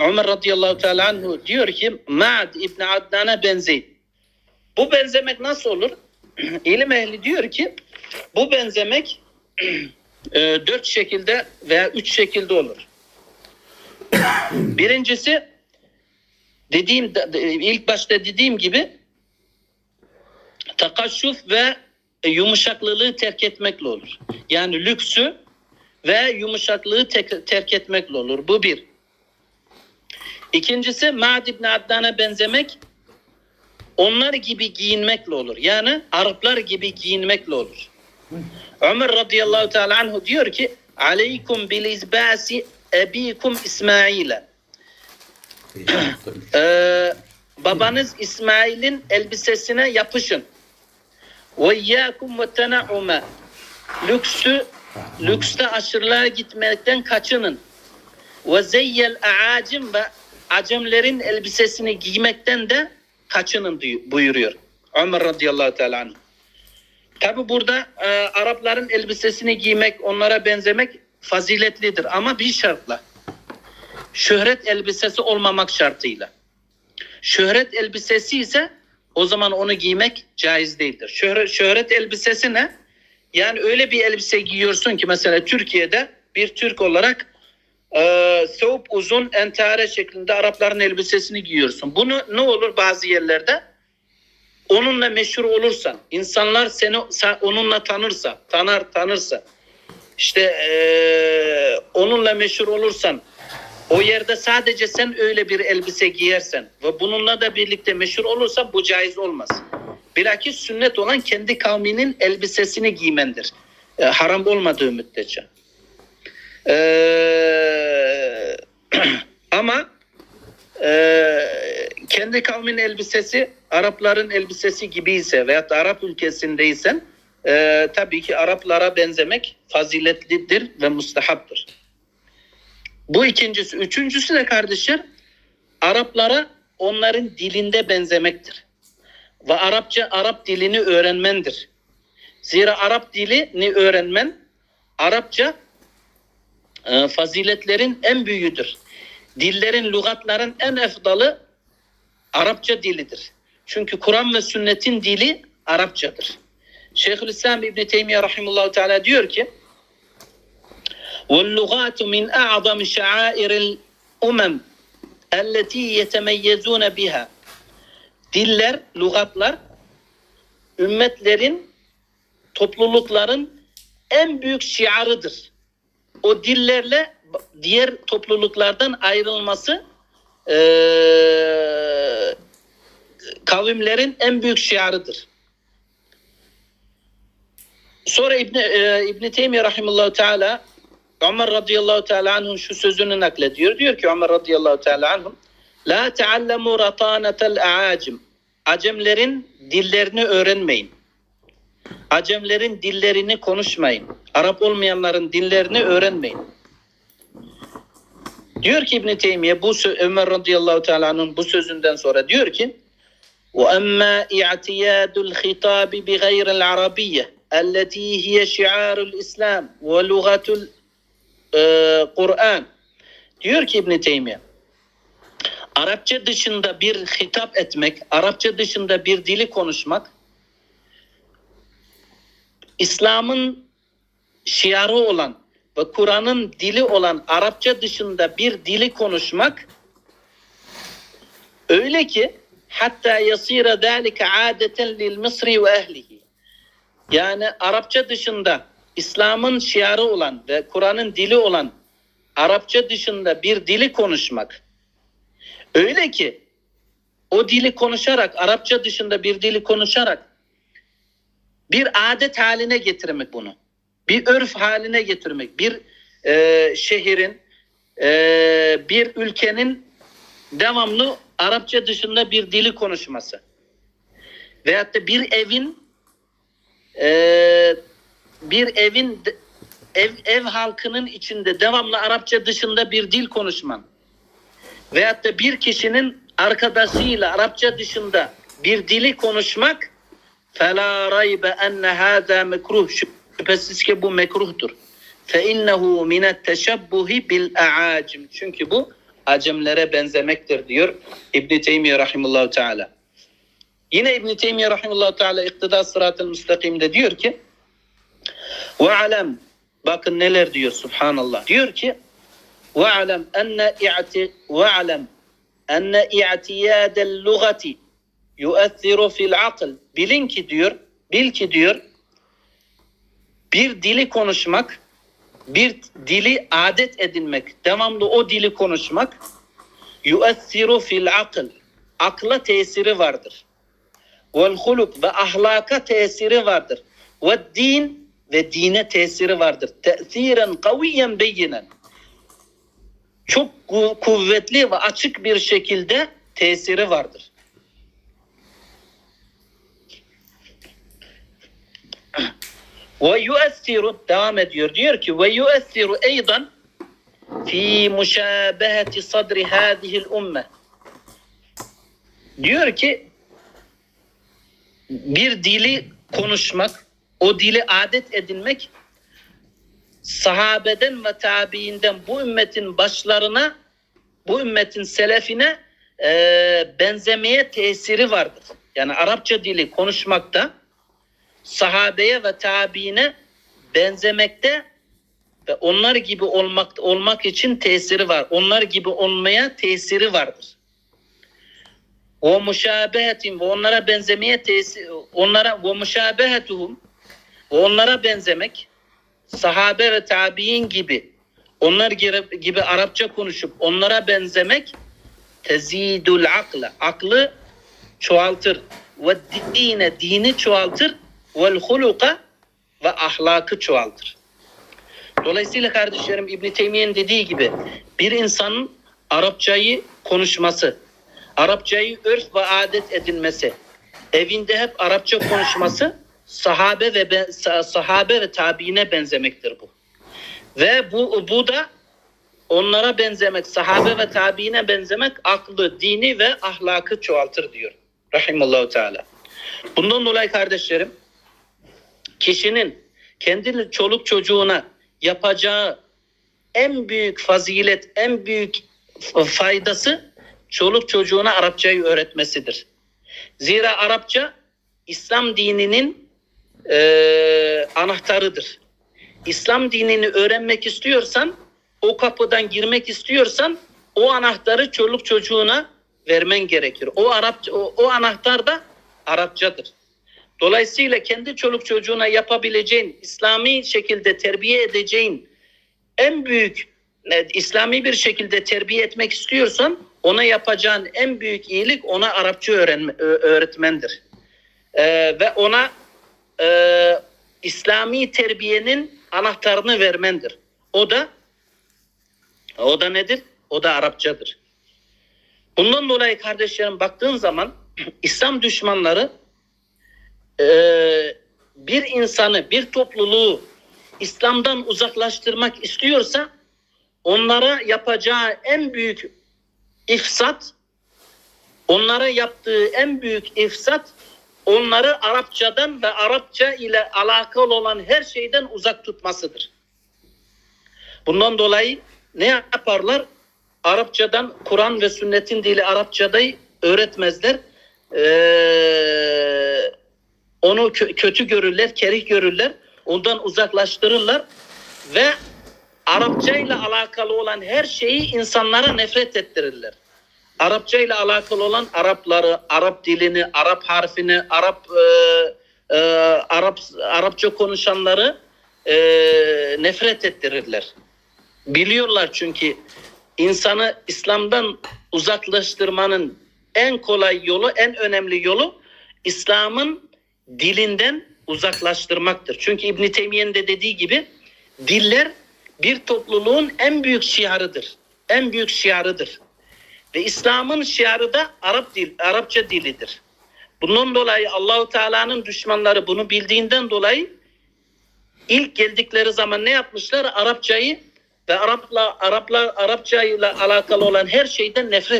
Ömer radıyallahu teala anhu diyor ki Ma'd İbni Adnan'a benzeyin. Bu benzemek nasıl olur? İlim ehli diyor ki bu benzemek e, dört şekilde veya üç şekilde olur. Birincisi dediğim ilk başta dediğim gibi takaşşuf ve yumuşaklılığı terk etmekle olur. Yani lüksü ve yumuşaklığı terk etmekle olur. Bu bir. İkincisi Ma'd ibn Adnan'a benzemek onlar gibi giyinmekle olur. Yani Araplar gibi giyinmekle olur. Ömer radıyallahu teala anhu diyor ki Aleykum bil izbasi ebikum İsmail'e Ee, babanız İsmail'in elbisesine yapışın. Ve iyyakum ve tenaume lüksü lükste aşırılığa gitmekten kaçının. Ve zeyyel aacim ve acemlerin elbisesini giymekten de kaçının buyuruyor. Ömer radıyallahu teala. Tabi burada e, Arapların elbisesini giymek, onlara benzemek faziletlidir ama bir şartla. Şöhret elbisesi olmamak şartıyla. Şöhret elbisesi ise o zaman onu giymek caiz değildir. Şöhret, şöhret elbisesi ne? Yani öyle bir elbise giyiyorsun ki mesela Türkiye'de bir Türk olarak e, soğuk uzun entare şeklinde Arapların elbisesini giyiyorsun. Bunu ne olur bazı yerlerde? Onunla meşhur olursan, insanlar seni sen onunla tanırsa, tanır tanırsa, işte e, onunla meşhur olursan, o yerde sadece sen öyle bir elbise giyersen ve bununla da birlikte meşhur olursan bu caiz olmaz. Bilakis sünnet olan kendi kavminin elbisesini giymendir. E, haram olmadığı müddetçe. Ee, ama e, kendi kavmin elbisesi Arapların elbisesi gibi ise veyahut da Arap ülkesindeysen e, tabii ki Araplara benzemek faziletlidir ve mustahaptır. Bu ikincisi. Üçüncüsü de kardeşler Araplara onların dilinde benzemektir. Ve Arapça Arap dilini öğrenmendir. Zira Arap dilini öğrenmen Arapça e, faziletlerin en büyüğüdür. Dillerin, lügatların en efdalı Arapça dilidir. Çünkü Kur'an ve sünnetin dili Arapçadır. Şeyhülislam İbn Teymiyye rahimehullah teala diyor ki: "Ve'l-lugatu min a'zami şa'airil umem elleti yetemeyyezun biha." Diller, lügatlar ümmetlerin, toplulukların en büyük şiarıdır o dillerle diğer topluluklardan ayrılması eee, kavimlerin en büyük şiarıdır. Sonra İbn e, İbn Teymiyye rahimehullah teala Ömer radıyallahu teala anh'ın şu sözünü naklediyor. Diyor ki Ömer radıyallahu teala anh'ın La teallemu ratanatel aacim Acemlerin dillerini öğrenmeyin. Acemlerin dillerini konuşmayın. Arap olmayanların dillerini öğrenmeyin. Diyor ki İbn Teymiye bu sö- Ömer radıyallahu teala'nın bu sözünden sonra diyor ki وأما اعتياد الخطاب بغير العربية التي هي شعار الإسلام ولغة القرآن diyor ki İbn Teymiye Arapça dışında bir hitap etmek, Arapça dışında bir dili konuşmak İslam'ın şiarı olan ve Kur'an'ın dili olan Arapça dışında bir dili konuşmak öyle ki hatta yasira zalika adeten lil Mısri ve ehlihi. Yani Arapça dışında İslam'ın şiarı olan ve Kur'an'ın dili olan Arapça dışında bir dili konuşmak öyle ki o dili konuşarak Arapça dışında bir dili konuşarak bir adet haline getirmek bunu. Bir örf haline getirmek. Bir e, şehrin, e, bir ülkenin devamlı Arapça dışında bir dili konuşması. Veyahut da bir evin e, bir evin ev, ev halkının içinde devamlı Arapça dışında bir dil konuşman. Veyahut da bir kişinin arkadaşıyla Arapça dışında bir dili konuşmak فَلَا رَيْبَ اَنَّ هَذَا مekruh Şüphesiz ki bu mekruhtur. فَاِنَّهُ مِنَ التَّشَبُّهِ بِالْاَعَاجِمِ Çünkü bu Acemlere benzemektir diyor İbn Teymiye rahimehullah teala. Yine İbn Teymiye rahimehullah teala İktida Sıratel Müstakim'de diyor ki ve alem bakın neler diyor subhanallah. Diyor ki ve alem enne i'ti ve alem enne i'tiyadel lugati yu'ethiru fil akl. Bilin ki diyor, bil ki diyor bir dili konuşmak, bir dili adet edinmek, devamlı o dili konuşmak yu'ethiru fil akl. Akla tesiri vardır. Vel huluk ve ahlaka tesiri vardır. Ve din ve dine tesiri vardır. Te'siren kaviyen beyinen. Çok ku- kuvvetli ve açık bir şekilde tesiri vardır. Ve yu'essiru devam ediyor. Diyor ki ve yu'essiru eydan fi muşabeheti sadri hadihil umme. Diyor ki bir dili konuşmak, o dili adet edinmek sahabeden ve tabiinden bu ümmetin başlarına, bu ümmetin selefine e, benzemeye tesiri vardır. Yani Arapça dili konuşmakta sahabeye ve tabiine benzemekte ve onlar gibi olmak olmak için tesiri var. Onlar gibi olmaya tesiri vardır. O müşabehetin ve onlara benzemeye tesir onlara ve müşabehetuhum ve onlara benzemek sahabe ve tabiin gibi onlar gibi, gibi Arapça konuşup onlara benzemek tezidul akla aklı çoğaltır ve dine dini çoğaltır vel huluka ve ahlakı çoğaltır. Dolayısıyla kardeşlerim İbn Teymiye'nin dediği gibi bir insanın Arapçayı konuşması, Arapçayı örf ve adet edinmesi, evinde hep Arapça konuşması sahabe ve be- sa- sahabe ve tabiine benzemektir bu. Ve bu bu da onlara benzemek, sahabe ve tabiine benzemek aklı, dini ve ahlakı çoğaltır diyor. Rahimallahu Teala. Bundan dolayı kardeşlerim kişinin kendi çoluk çocuğuna yapacağı en büyük fazilet, en büyük faydası çoluk çocuğuna Arapçayı öğretmesidir. Zira Arapça İslam dininin eee, anahtarıdır. İslam dinini öğrenmek istiyorsan, o kapıdan girmek istiyorsan o anahtarı çoluk çocuğuna vermen gerekir. O Arapça o, o anahtar da Arapçadır. Dolayısıyla kendi çoluk çocuğuna yapabileceğin, İslami şekilde terbiye edeceğin en büyük e, İslami bir şekilde terbiye etmek istiyorsan ona yapacağın en büyük iyilik ona Arapça öğrenme, öğretmendir. Ee, ve ona e, İslami terbiyenin anahtarını vermendir. O da o da nedir? O da Arapçadır. Bundan dolayı kardeşlerim baktığın zaman İslam düşmanları e, bir insanı, bir topluluğu İslam'dan uzaklaştırmak istiyorsa onlara yapacağı en büyük ifsat, onlara yaptığı en büyük ifsat onları Arapçadan ve Arapça ile alakalı olan her şeyden uzak tutmasıdır. Bundan dolayı ne yaparlar? Arapçadan Kur'an ve sünnetin dili Arapçadayı öğretmezler. Ee, onu kö- kötü görürler, kerih görürler. Ondan uzaklaştırırlar ve Arapça ile alakalı olan her şeyi insanlara nefret ettirirler. Arapça ile alakalı olan Arapları, Arap dilini, Arap harfini, Arap e, e, Arap Arapça konuşanları e, nefret ettirirler. Biliyorlar çünkü insanı İslam'dan uzaklaştırmanın en kolay yolu, en önemli yolu İslam'ın dilinden uzaklaştırmaktır. Çünkü İbn Teymiye'nin de dediği gibi diller bir topluluğun en büyük şiarıdır. En büyük şiarıdır. Ve İslam'ın şiarı da Arap dil, Arapça dilidir. Bundan dolayı Allahu Teala'nın düşmanları bunu bildiğinden dolayı ilk geldikleri zaman ne yapmışlar? Arapçayı ve Arapla Arapla Arapça ile alakalı olan her şeyden nefret